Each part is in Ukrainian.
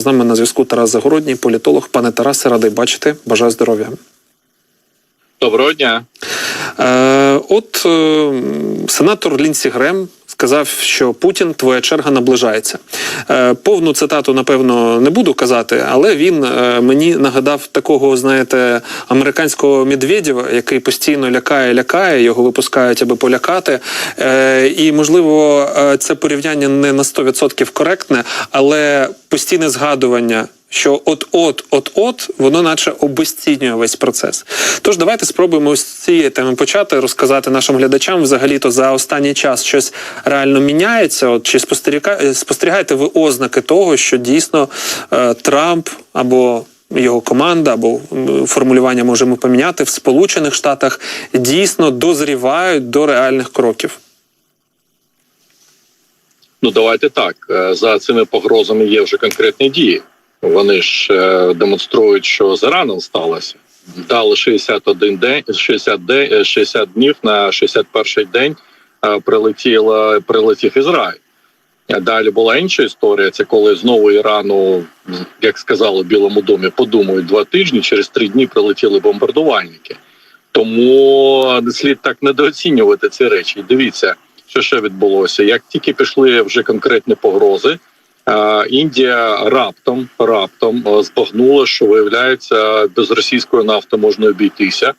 З нами на зв'язку Тарас Загородній, політолог. Пане Тарасе, радий бачити. Бажаю здоров'я. Доброго дня. Е, от е, сенатор Лінсі Грем сказав, що Путін, твоя черга наближається. Е, повну цитату, напевно, не буду казати, але він е, мені нагадав такого, знаєте, американського Медведєва, який постійно лякає, лякає, його випускають, аби полякати. Е, і, можливо, це порівняння не на 100% коректне, але постійне згадування що от-от, от-от, воно наче обесцінює весь процес. Тож давайте спробуємо з цієї теми почати розказати нашим глядачам взагалі-то за останній час щось реально міняється. От чи спостеріга... спостерігаєте ви ознаки того, що дійсно е, Трамп або його команда або формулювання можемо поміняти в Сполучених Штатах дійсно дозрівають до реальних кроків. Ну давайте так. Е, За цими погрозами є вже конкретні дії. Вони ж е, демонструють, що зарано сталося. Дали 61 день, 60 день, е, 60 днів на 61-й день е, прилетіло, прилетів Ізраїль. Далі була інша історія. Це коли знову Ірану, як сказали в Білому домі, подумають два тижні. Через три дні прилетіли бомбардувальники. Тому не слід так недооцінювати ці речі. Дивіться, що ще відбулося. Як тільки пішли вже конкретні погрози, Індія раптом раптом е, збагнула, що виявляється, без російської нафти можна обійтися.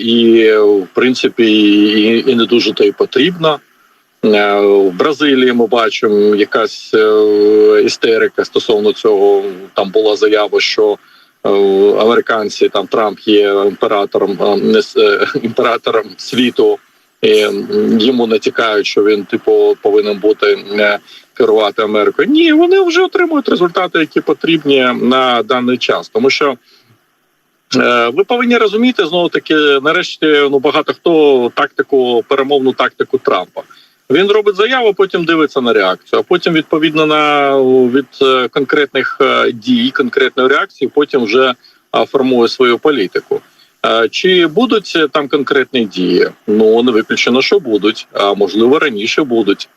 І в принципі і, не дуже то й потрібно. Е, В Бразилії ми бачимо якась е, істерика стосовно цього. Там була заява, що американці там Трамп є імператором імператором світу, і йому натякають, що він типу повинен бути е, керувати Америкою. Ні, вони вже отримують результати, які потрібні на даний час, тому що. Е, Ви повинні розуміти знову таки, нарешті, ну багато хто тактику, перемовну тактику Трампа. Він робить заяву, потім дивиться на реакцію. А потім, відповідно на від е, конкретних дій, конкретної реакції, потім вже формує свою політику. Е, Чи будуть е, там конкретні дії? Ну не виключено, що будуть, а можливо раніше будуть.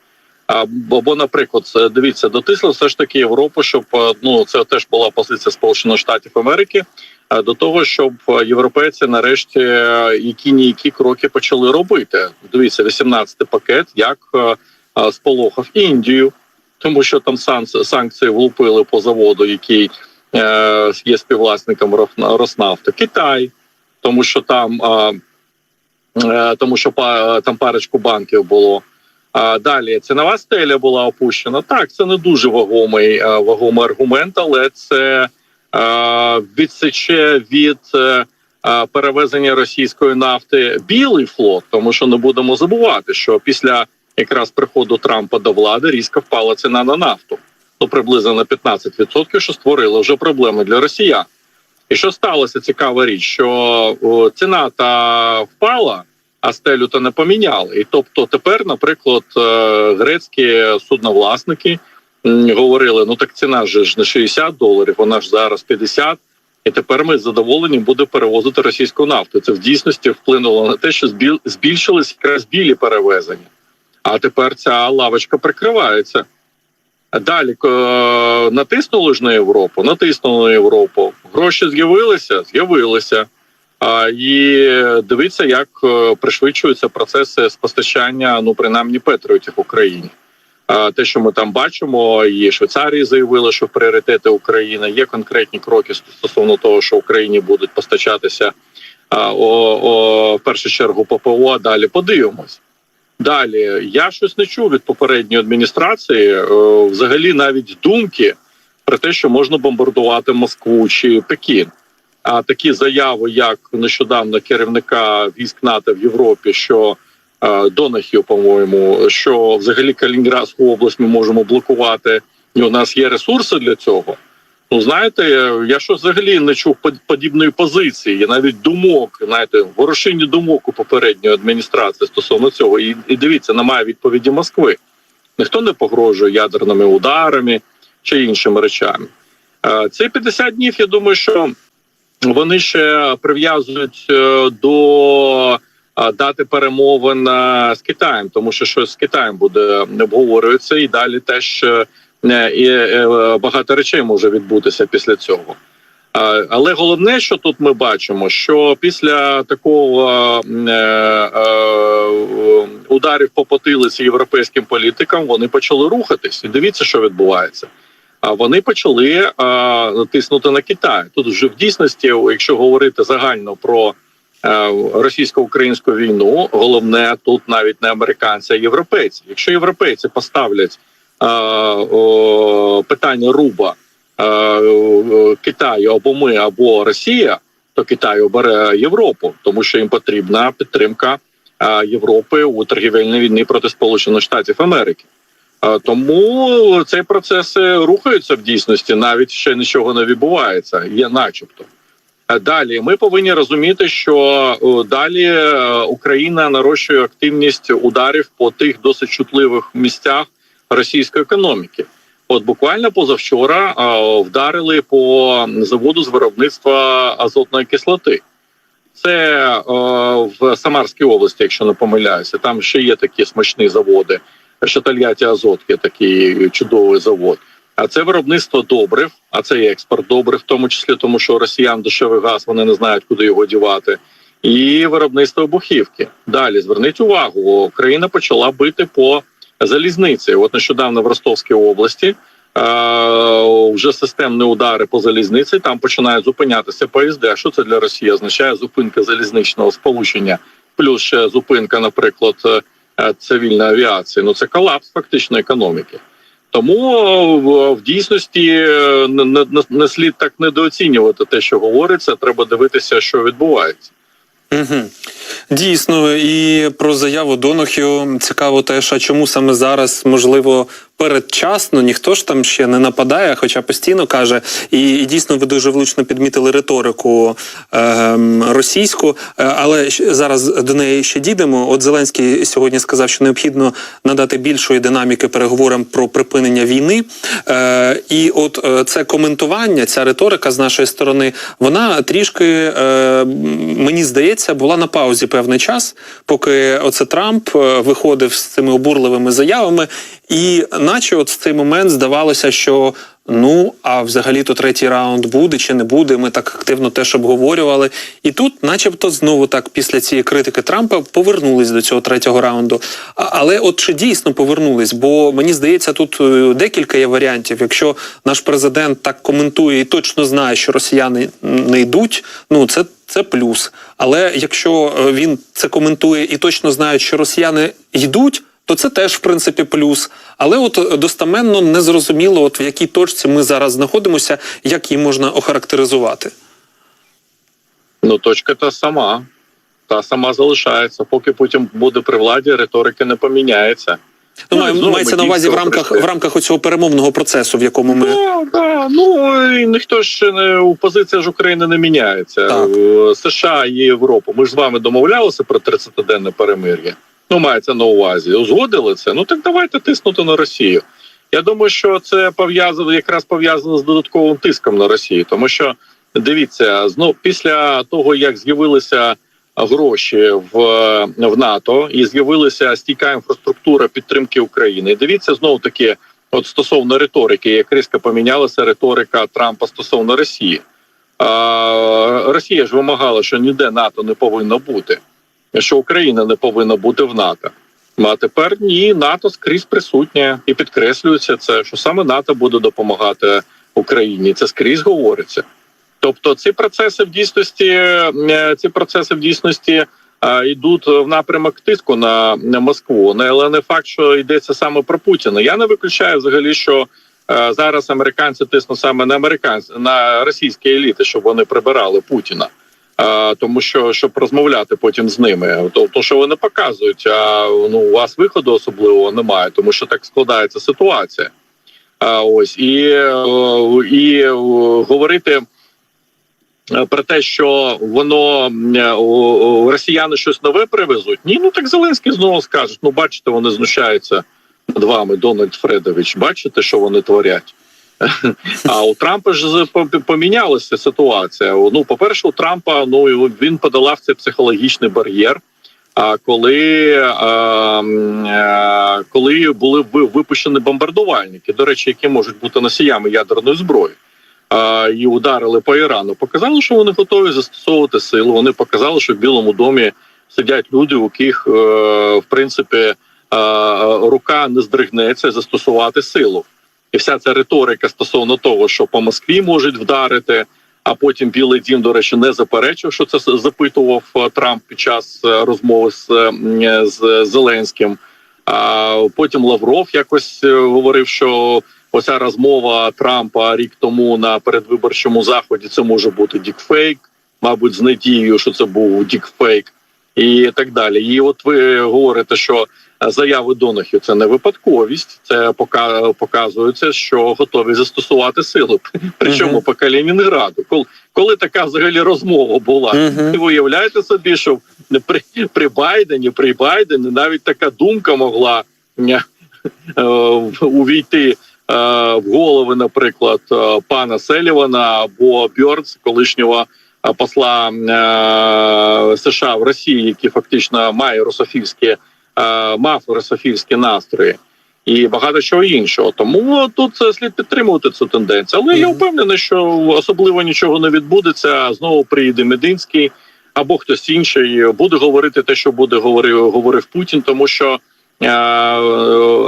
А бо, бо, наприклад, дивіться, дотисли все ж таки Європу, щоб е, ну це теж була позиція Сполучених Штатів Америки. е, До того, щоб е, європейці нарешті е, які ніякі кроки почали робити. Дивіться, 18-й пакет, як е, е, сполохав Індію, тому що там санкції, влупили по заводу, який е, є співвласником Роснафти, Китай, тому що там, е, тому що па, там парочку банків було. А далі цінова стеля була опущена. Так, це не дуже вагомий е, вагомий аргумент, але це е, відсече від перевезення російської нафти білий флот, тому що не будемо забувати, що після якраз приходу Трампа до влади різко впала ціна на нафту. Ну приблизно на 15%, що створило вже проблеми для росіян. І що сталося? Цікава річ, що ціна та впала а стелю то не поміняли. І тобто тепер, наприклад, е, грецькі судновласники говорили: ну так ціна ж не 60 доларів, вона ж зараз 50, і тепер ми задоволені буде перевозити російську нафту. Це в дійсності вплинуло на те, що збіль- збільшились якраз білі перевезення. А тепер ця лавочка прикривається. Далі е, натиснули ж на Європу, натиснули на Європу. Гроші з'явилися, з'явилися. І дивіться, як е, пришвидшуються процеси з постачання, ну принаймні патріотів в Україні. Те, що ми там бачимо, і Швейцарії заявили, що пріоритети України є конкретні кроки стосовно того, що Україні будуть постачатися о, о, в першу чергу ППО. а Далі подивимось. Далі я щось не чув від попередньої адміністрації. е, взагалі, навіть думки про те, що можна бомбардувати Москву чи Пекін. А такі заяви, як нещодавно керівника військ НАТО в Європі, що е, Донахів, по-моєму, що взагалі Калінінградську область ми можемо блокувати, і у нас є ресурси для цього. Ну знаєте, я що взагалі не чув под- подібної позиції, і навіть думок, знаєте, ворошині думок у попередньої адміністрації стосовно цього. І, і дивіться, немає відповіді Москви. Ніхто не погрожує ядерними ударами чи іншими речами. Е, Ці 50 днів, я думаю, що вони ще прив'язують е, до е, дати перемовин з Китаєм, тому що щось з Китаєм буде обговорюється, і далі теж і е, багато речей може відбутися після цього. Але головне, що тут ми бачимо, що після такого е, е, ударів по потилиці європейським політикам вони почали рухатись. І дивіться, що відбувається. А вони почали тиснути на Китай. Тут вже в дійсності, якщо говорити загально про е, російсько-українську війну, головне тут навіть не американці, а європейці. Якщо європейці поставлять е, питання руба е, Китаю або ми, або Росія, то Китай обере Європу, тому що їм потрібна підтримка е, Європи у торгівельній війні проти Сполучених Штатів Америки. Е, Тому цей процес е, рухається в дійсності, навіть ще нічого не відбувається, є начебто. Е, Далі ми повинні розуміти, що е, далі е, Україна нарощує активність ударів по тих досить чутливих місцях російської економіки. От буквально позавчора вдарили по заводу з виробництва азотної кислоти. Це в Самарській області, якщо не помиляюся. Там ще є такі смачні заводи. Шатальяті Азотки, такий чудовий завод. А це виробництво добрив, а це і експорт добрив, в тому числі тому, що росіян дешевий газ, вони не знають, куди його дівати. І виробництво вибухівки. Далі зверніть увагу, Україна почала бити по залізниці. От нещодавно в Ростовській області е- вже системні удари по залізниці. Там починають зупинятися поїзди. А що це для Росії означає зупинка залізничного сполучення, плюс ще зупинка, наприклад, е, цивільної авіації. Ну це колапс фактично економіки. Тому е, в, дійсності е, не слід так недооцінювати те, що говориться. Треба дивитися, що відбувається. Угу. Дійсно, і про заяву Донохіо цікаво теж, а чому саме зараз, можливо, передчасно ніхто ж там ще не нападає, хоча постійно каже, і, і дійсно ви дуже влучно підмітили риторику е, російську, але зараз до неї ще дійдемо. От Зеленський сьогодні сказав, що необхідно надати більшої динаміки переговорам про припинення війни. Е, і от е, це коментування, ця риторика з нашої сторони, вона трішки е, мені здається була на паузі певний час, поки оце Трамп е, виходив з цими обурливими заявами, і наче от в цей момент здавалося, що. Ну, а взагалі то третій раунд буде чи не буде. Ми так активно теж обговорювали. І тут, начебто, знову так після цієї критики Трампа повернулись до цього третього раунду. Але от чи дійсно повернулись? Бо мені здається, тут е, декілька є варіантів. Якщо наш президент так коментує і точно знає, що росіяни не йдуть, ну це. Це плюс. Але якщо е, він це коментує і точно знає, що росіяни йдуть, то це теж в принципі плюс. Але от е, достаменно не зрозуміло, от в якій точці ми зараз знаходимося, як її можна охарактеризувати. Ну, точка та сама. Та сама залишається. Поки Путін буде при владі, риторика не поміняється. Ну, Ну, знову мається на увазі в рамках прийшли. в рамках оцього перемовного процесу, в якому ми Ну, да, ну і ніхто ж не позиція ж України не міняється. Так. Е, США і Європа. Ми ж з вами домовлялися про 30-денне перемир'я. Ну, мається на увазі. Узгодили це. Ну так давайте тиснути на Росію. Я думаю, що це пов'язано якраз пов'язано з додатковим тиском на Росію, тому що дивіться, знов після того як з'явилися гроші в, в НАТО і з'явилася стійка інфраструктура підтримки України. Дивіться знову таки, от стосовно риторики, як різко помінялася риторика Трампа стосовно Росії. Росія ж вимагала, що ніде НАТО не повинно бути, що Україна не повинна бути в НАТО. А тепер ні, НАТО скрізь присутнє і підкреслюється це, що саме НАТО буде допомагати Україні. Це скрізь говориться. Тобто, ці процеси в дійсності, ці процеси в дійсності йдуть в напрямок тиску на, Москву. Не- Але не факт, що йдеться саме про Путіна. Я не виключаю взагалі, що е, зараз американці тиснуть саме на американці на російські еліти, щоб вони прибирали Путіна. Тому що щоб розмовляти потім з ними, то, то що вони показують, а ну у вас виходу особливого немає, тому що так складається ситуація. А ось і, е, і е, говорити е, про те, що воно росіяни щось нове привезуть. Ні, ну так Зеленський знову скаже: ну бачите, вони знущаються над вами, Дональд Фредович. Бачите, що вони творять. А у Трампа ж помінялася ситуація. Ну, по перше, у Трампа ну він подолав цей психологічний бар'єр. А коли, е, е, коли були випущені бомбардувальники, до речі, які можуть бути носіями ядерної зброї, е, і ударили по Ірану, показали, що вони готові застосовувати силу. Вони показали, що в Білому домі сидять люди, у яких е, в принципі е, рука не здригнеться застосувати силу. І вся ця риторика стосовно того, що по Москві можуть вдарити. А потім Білий Дім, до речі, не заперечив, що це запитував е, Трамп під час е, розмови з, е, з Зеленським. А потім Лавров якось говорив, що оця розмова Трампа рік тому на передвиборчому заході це може бути дікфейк, мабуть, з надією, що це був дікфейк, і так далі. І от ви говорите, що заяви Донахів це не випадковість, це пока показується, що готові застосувати силу. Причому Мгм. по Калінінграду. Коли, коли така взагалі розмова була, Мгм. і ви уявляєте собі, що при, при Байдені, при Байдені навіть така думка могла е, увійти е, в голови, наприклад, е, пана Селівана або Бьордс, колишнього е, посла е, США в Росії, який фактично має русофільські, е, мав русофільські настрої. І багато чого іншого, тому тут е, слід підтримувати цю тенденцію. Але я впевнений, що особливо нічого не відбудеться. Знову приїде Мединський або хтось інший буде говорити те, що буде говорив, говорив Путін, тому що е,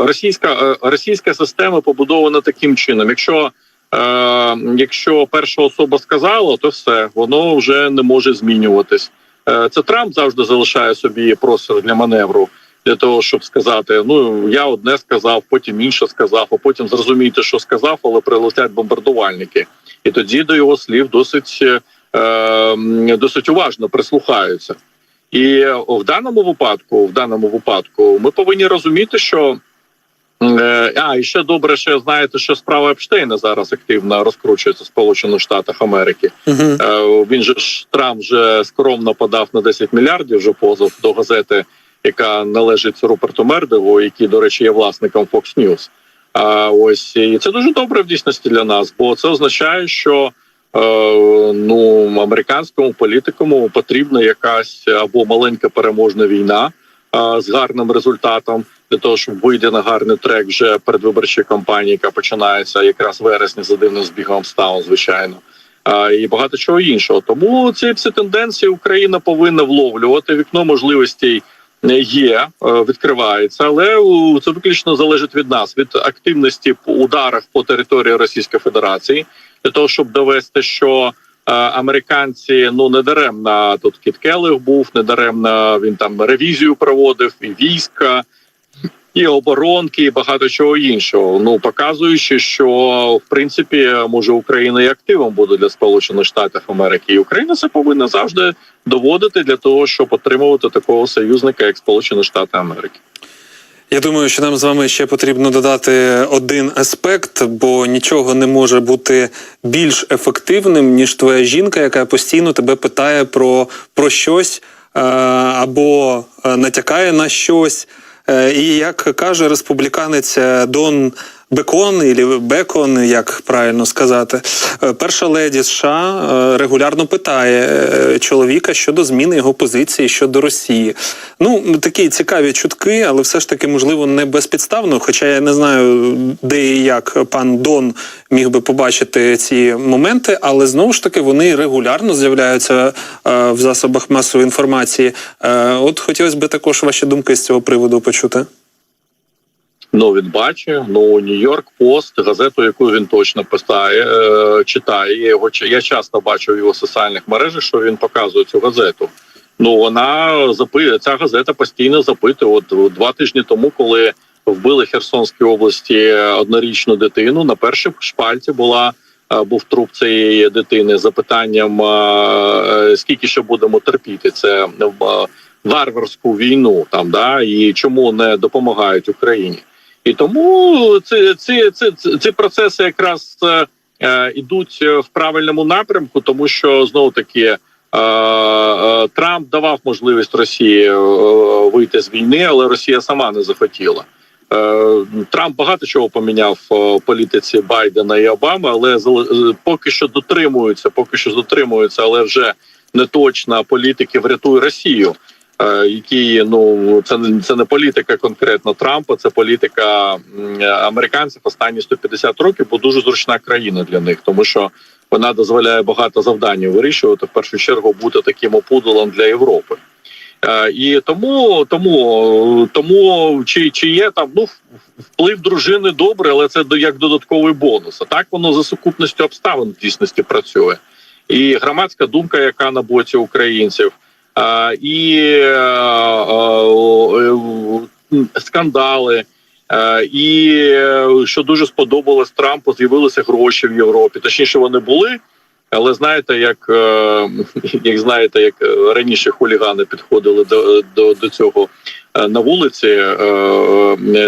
російська е, російська система побудована таким чином. Якщо е, якщо перша особа сказала, то все воно вже не може змінюватись. Е, це Трамп завжди залишає собі простір для маневру. Для того щоб сказати, ну я одне сказав, потім інше сказав, а потім зрозумієте, що сказав, але прилетять бомбардувальники, і тоді до його слів досить е, досить уважно прислухаються. І в даному випадку, в даному випадку, ми повинні розуміти, що е, а і ще добре, що знаєте, що справа Епштейна зараз активно розкручується в Сполучених Штатах Америки. Е, Він же ж Трамп вже скромно подав на 10 мільярдів вже позов до газети, яка належить Руперту Мердову, який, до речі, є власником Fox News. А ось і це дуже добре в дійсності для нас, бо це означає, що е, ну американському політикуму потрібна якась або маленька переможна війна е, з гарним результатом для того, щоб вийти на гарний трек вже передвиборчої кампанії, яка починається якраз вересні за дивним збігом обставин, звичайно. І багато чого іншого. Тому ці всі тенденції Україна повинна вловлювати. Вікно можливостей є, е, відкривається, але це виключно залежить від нас, від активності по ударах по території Російської Федерації, для того, щоб довести, що е, американці ну не даремно тут Кіт Келлих був, не даремно він там ревізію проводив і війська. І оборонки, і багато чого іншого. Ну показуючи, що в принципі може Україна і активом буде для Сполучених Штатів Америки, і Україна це повинна завжди доводити для того, щоб отримувати такого союзника, як Сполучені Штати Америки. Я думаю, що нам з вами ще потрібно додати один аспект, бо нічого не може бути більш ефективним, ніж твоя жінка, яка постійно тебе питає про, про щось е, або е, натякає на щось. Е, І як каже республіканець е, Дон Бекон, або Бекон, як правильно сказати, е, перша леді США е, регулярно питає е, чоловіка щодо зміни його позиції щодо Росії. Ну такі цікаві чутки, але все ж таки, можливо, не безпідставно. Хоча я не знаю, де і як пан Дон міг би побачити ці моменти, але знову ж таки вони регулярно з'являються в засобах масової інформації. От хотілося б також ваші думки з цього приводу почути. Ну він бачить, ну Нью-Йорк Пост, газету, яку він точно писає, е, читає. Я його я часто бачу в його соціальних мережах, що він показує цю газету. Ну вона ця газета постійно запитує. От два тижні тому, коли вбили Херсонській області однорічну дитину, на першій шпальті була. е, Був труп цієї дитини запитанням: е, скільки ще будемо терпіти це варварську війну, там да і чому не допомагають Україні? І тому ці, ці, ці, ці, процеси якраз е, е, ідуть в правильному напрямку, тому що знову таки е, е, Трамп давав можливість Росії е, вийти з війни, але Росія сама не захотіла. Е, Трамп багато чого поміняв в політиці Байдена і Обами, але е, поки що дотримуються, поки що дотримуються, але вже не точна політики врятуй Росію. Е, який ну це не це не політика конкретно Трампа, це політика американців останні 150 років, бо дуже зручна країна для них, тому що вона дозволяє багато завдань вирішувати в першу чергу бути таким опудолом для Європи. Е, І тому, тому, тому чи, чи є там ну вплив дружини добре, але це як додатковий бонус. А так воно за сукупністю обставин в дійсності працює. І громадська думка, яка на боці українців, і е, е, скандали. Е, І що дуже сподобалось Трампу, з'явилися гроші в Європі. Точніше, вони були. Але знаєте, як, як знаєте, як раніше хулігани підходили до, до, до цього на вулиці,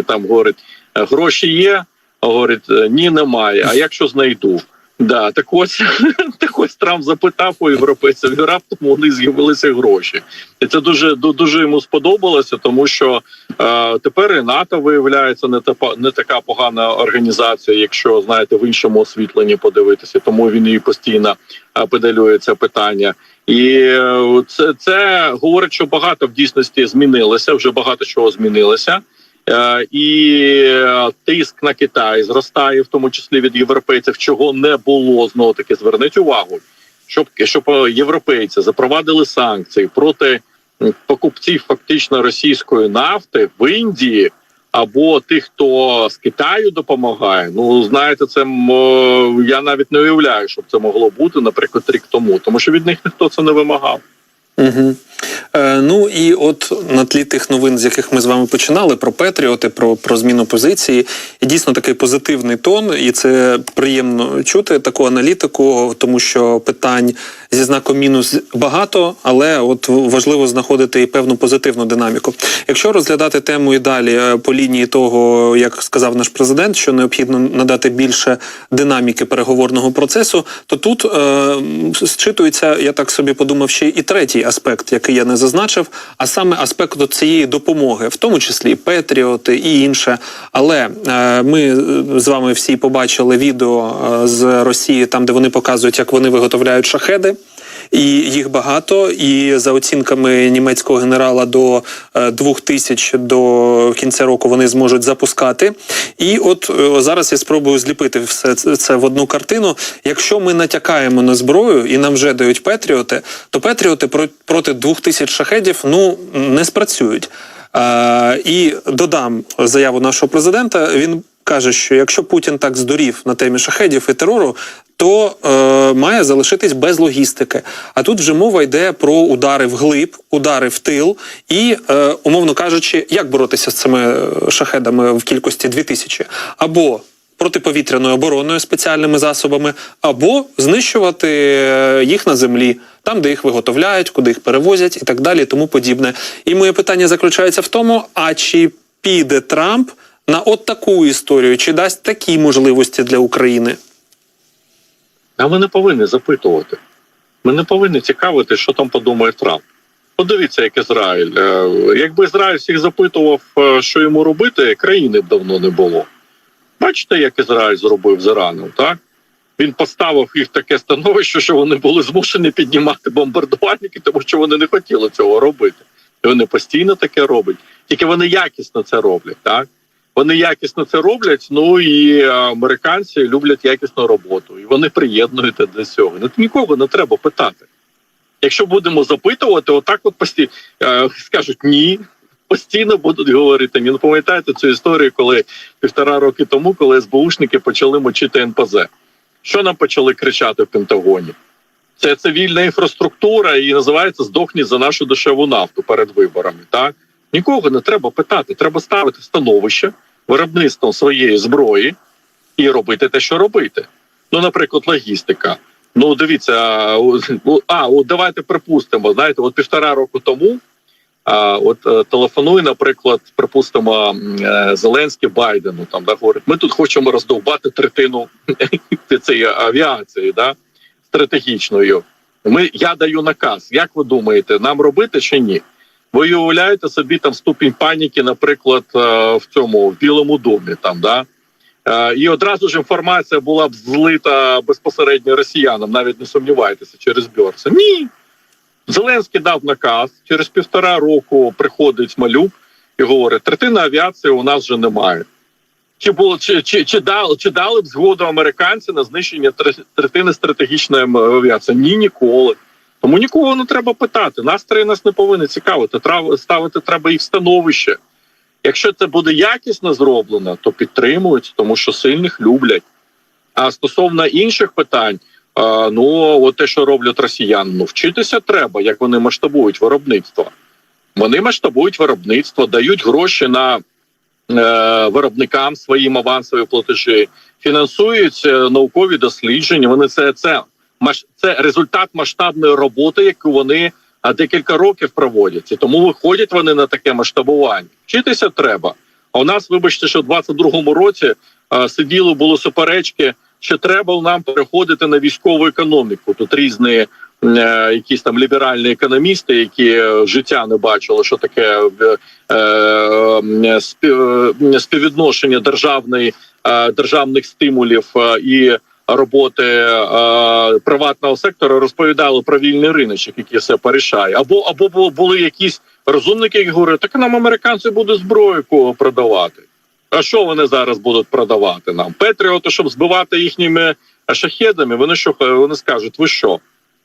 там говорить, «Е, гроші є, говорить, «Е, ні, немає. А якщо знайду? Да, так ось так ось Трамп запитав у європейців, і раптом вони з'явилися гроші, і це дуже ду- дуже йому сподобалося, тому що е, тепер і НАТО виявляється не та не така погана організація, якщо знаєте в іншому освітленні подивитися. Тому він і постійно е, педалює це питання. І е, це, це говорить, що багато в дійсності змінилося. Вже багато чого змінилося. Е, І е, тиск на Китай зростає, в тому числі від європейців, чого не було знову таки. Зверніть увагу, щоб щоб е, європейці запровадили санкції проти покупців фактично російської нафти в Індії або тих, хто з Китаю допомагає. Ну знаєте, це я навіть не уявляю, щоб це могло бути, наприклад, рік тому, тому що від них ніхто це не вимагав. Угу. Е, ну і от на тлі тих новин, з яких ми з вами починали, про Петріоти, про, про зміну позиції, і дійсно такий позитивний тон, і це приємно чути таку аналітику, тому що питань зі знаком мінус багато, але от важливо знаходити і певну позитивну динаміку. Якщо розглядати тему і далі е, по лінії того, як сказав наш президент, що необхідно надати більше динаміки переговорного процесу, то тут е, зчитується, я так собі подумав, ще і третій аспект, який я не зазначив, а саме аспект цієї допомоги, в тому числі Петріоти і інше. Але е, ми е, з вами всі побачили відео е, з Росії, там де вони показують, як вони виготовляють шахеди. І їх багато, і за оцінками німецького генерала до е, двох тисяч до кінця року вони зможуть запускати. І от е, зараз я спробую зліпити все це- в одну картину. Якщо ми натякаємо на зброю і нам вже дають Петріоти, то Петріоти про- проти двох тисяч шахедів ну не спрацюють. Е, і додам заяву нашого президента. Він каже, що якщо Путін так здурів на темі шахедів і терору, то е, має залишитись без логістики. А тут вже мова йде про удари вглиб, удари в тил, і, е, умовно кажучи, як боротися з цими е, шахедами в кількості 2000? Або протиповітряною обороною спеціальними засобами, або знищувати е, їх на землі, там, де їх виготовляють, куди їх перевозять, і так далі, і тому подібне. І моє питання заключається в тому: а чи піде Трамп на от таку історію, чи дасть такі можливості для України? А ми не повинні запитувати. Ми не повинні цікавити, що там подумає Трамп. Подивіться, як Ізраїль. Е, Якби Ізраїль всіх запитував, е, що йому робити, країни б давно не було. Бачите, як Ізраїль зробив з Іраном, так? Він поставив їх таке становище, що вони були змушені піднімати бомбардувальники, тому що вони не хотіли цього робити. І вони постійно таке роблять. Тільки вони якісно це роблять, так? Вони якісно це роблять. Ну і е, американці люблять якісну роботу, і вони приєднуються до цього. Ну нікого не треба питати. Якщо будемо запитувати, отак от постійно скажуть ні. Постійно будуть говорити. Ні, ну пам'ятаєте цю історію, коли півтора роки тому, коли СБУшники почали мочити НПЗ. Що нам почали кричати в Пентагоні? Це цивільна інфраструктура і називається здохніть за нашу дешеву нафту перед виборами. Так нікого не треба питати. Треба ставити становище виробництвом своєї зброї і робити те, що робити. Ну, наприклад, логістика. Ну, дивіться, а от давайте припустимо. Знаєте, от півтора року тому. А от е, телефонує, наприклад, припустимо, е, Зеленський Байдену. Там да говорить, ми тут хочемо роздовбати третину цієї авіації, да стратегічною. Ми я даю наказ. Як ви думаєте, нам робити чи ні? Ви уявляєте собі там ступінь паніки, наприклад, е, в цьому в Білому домі, там да. Е, І одразу ж інформація була б злита безпосередньо росіянам, навіть не сумнівайтеся, через Бьорса. Ні. Зеленський дав наказ. Через півтора року приходить малюк і говорить: третина авіації у нас вже немає. Чи було чи, чи, чи дали чи дали б згоду американці на знищення тре- третини стратегічної авіації? Ні, ніколи. Тому нікого не треба питати. Настрої нас не повинні цікавити. Ставити треба їх становище. Якщо це буде якісно зроблено, то підтримують, тому що сильних люблять. А стосовно інших питань, ну от те, що роблять росіяни, ну вчитися треба, як вони масштабують виробництво. Вони масштабують виробництво, дають гроші на е, виробникам своїм авансові платежі, фінансують е, наукові дослідження. Вони це, це, це результат масштабної роботи, яку вони а, декілька років проводять. І тому виходять вони на таке масштабування. Вчитися треба. А у нас, вибачте, що в 22-му році а, сиділи були суперечки, що треба нам переходити на військову економіку. Тут різні е, якісь там ліберальні економісти, які е, життя не бачили, що таке е, е, спів, е, співвідношення державної е, державних стимулів е, і роботи е, приватного сектору, розповідали про вільний риночок, який все порішає, або або були якісь розумники, які говорять, так нам американці будуть зброю кого продавати. А що вони зараз будуть продавати нам? Петріоти, щоб збивати їхніми шахедами, вони що вони скажуть, ви що?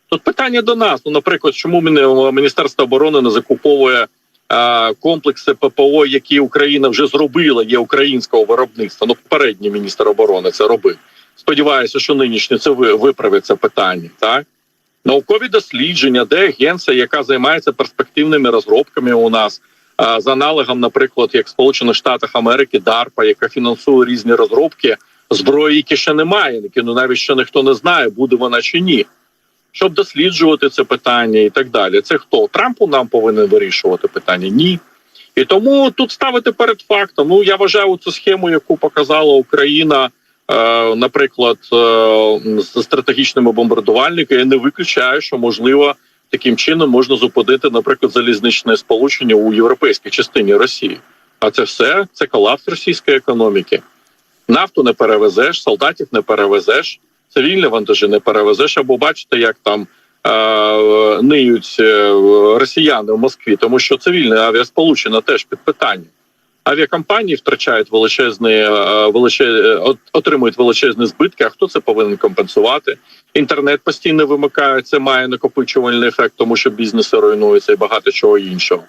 Тут питання до нас. Ну, наприклад, чому Міні- Міністерство оборони не закуповує е, комплекси ППО, які Україна вже зробила, є українського виробництва. Ну, попередній міністр оборони це робив. Сподіваюся, що нинішнє це ви- виправить це питання. Так наукові дослідження, де агенція, яка займається перспективними розробками у нас. За аналогом, наприклад, як в Сполучених Штатах Америки, DARPA, яка фінансує різні розробки зброї, які ще немає, які ну навіть ще ніхто не знає, буде вона чи ні щоб досліджувати це питання і так далі. Це хто Трампу нам повинен вирішувати питання? Ні. І тому тут ставити перед фактом. Ну я вважаю цю схему, яку показала Україна, наприклад, е, з стратегічними бомбардувальниками. Я не виключаю, що можливо таким чином можна зупинити, наприклад, залізничне сполучення у європейській частині Росії. А це все це колапс російської економіки. Нафту не перевезеш, солдатів не перевезеш цивільні вантажі не перевезеш, або бачите, як там е, ниють е, росіяни в Москві, тому що цивільне авіасполучення теж під питанням. Авіакомпанії втрачають величезні е, величе, е, от- отримують величезні збитки. А хто це повинен компенсувати? Інтернет постійно вимикає, це має накопичувальний ефект, тому що бізнеси руйнуються і багато чого іншого.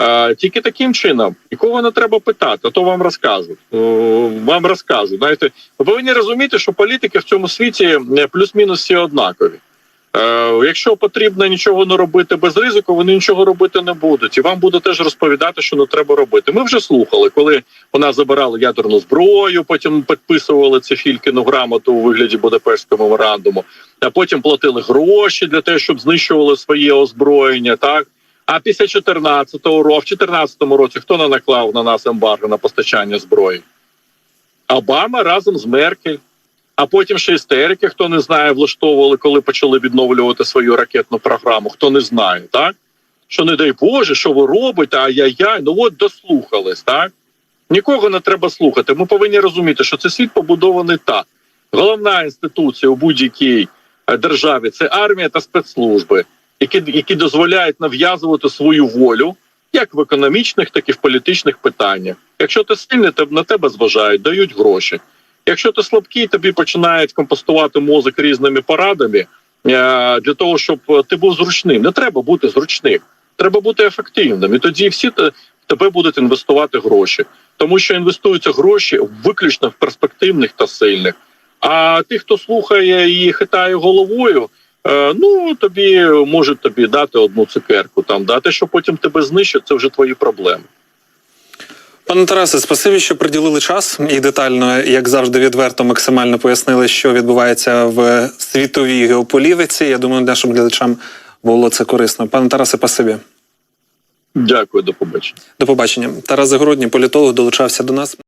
Е, Тільки таким чином, нікого не треба питати, а то вам розкажуть. Вам розкажуть. Знаєте, ви повинні розуміти, що політики в цьому світі плюс-мінус всі однакові. Е, Якщо потрібно нічого не робити без ризику, вони нічого робити не будуть. І вам буде теж розповідати, що не треба робити. Ми вже слухали, коли у нас забирали ядерну зброю, потім підписували це Фількіну грамоту у вигляді Будапештського меморандуму, а потім платили гроші для того, щоб знищували своє озброєння. Так а після 14-го року, в 14-му році хто не наклав на нас ембарго на постачання зброї? Обама разом з Меркель. А потім ще істерики, хто не знає, влаштовували, коли почали відновлювати свою ракетну програму. Хто не знає, так? Що не дай Боже, що ви робите, ай-яй-яй. Ну от дослухались, так? Нікого не треба слухати. Ми повинні розуміти, що цей світ побудований так. Головна інституція у будь-якій е, державі це армія та спецслужби, які, які дозволяють нав'язувати свою волю як в економічних, так і в політичних питаннях. Якщо ти сильний, то на тебе зважають, дають гроші. Якщо ти слабкий, тобі починають компостувати мозок різними порадами е, для того, щоб ти був зручним. Не треба бути зручним, треба бути ефективним. І тоді всі в тебе будуть інвестувати гроші, тому що інвестуються гроші виключно в перспективних та сильних. А тих, хто слухає і хитає головою, е, ну тобі можуть тобі дати одну цукерку. Там дати, що потім тебе знищать, це вже твої проблеми. Пане Тарасе, спасибі, що приділили час і детально, як завжди, відверто максимально пояснили, що відбувається в світовій геополітиці. Я думаю, нашим глядачам було це корисно. Пане Тарасе, спасибі. Дякую, до побачення. До побачення. Тарас Загородній, політолог, долучався до нас.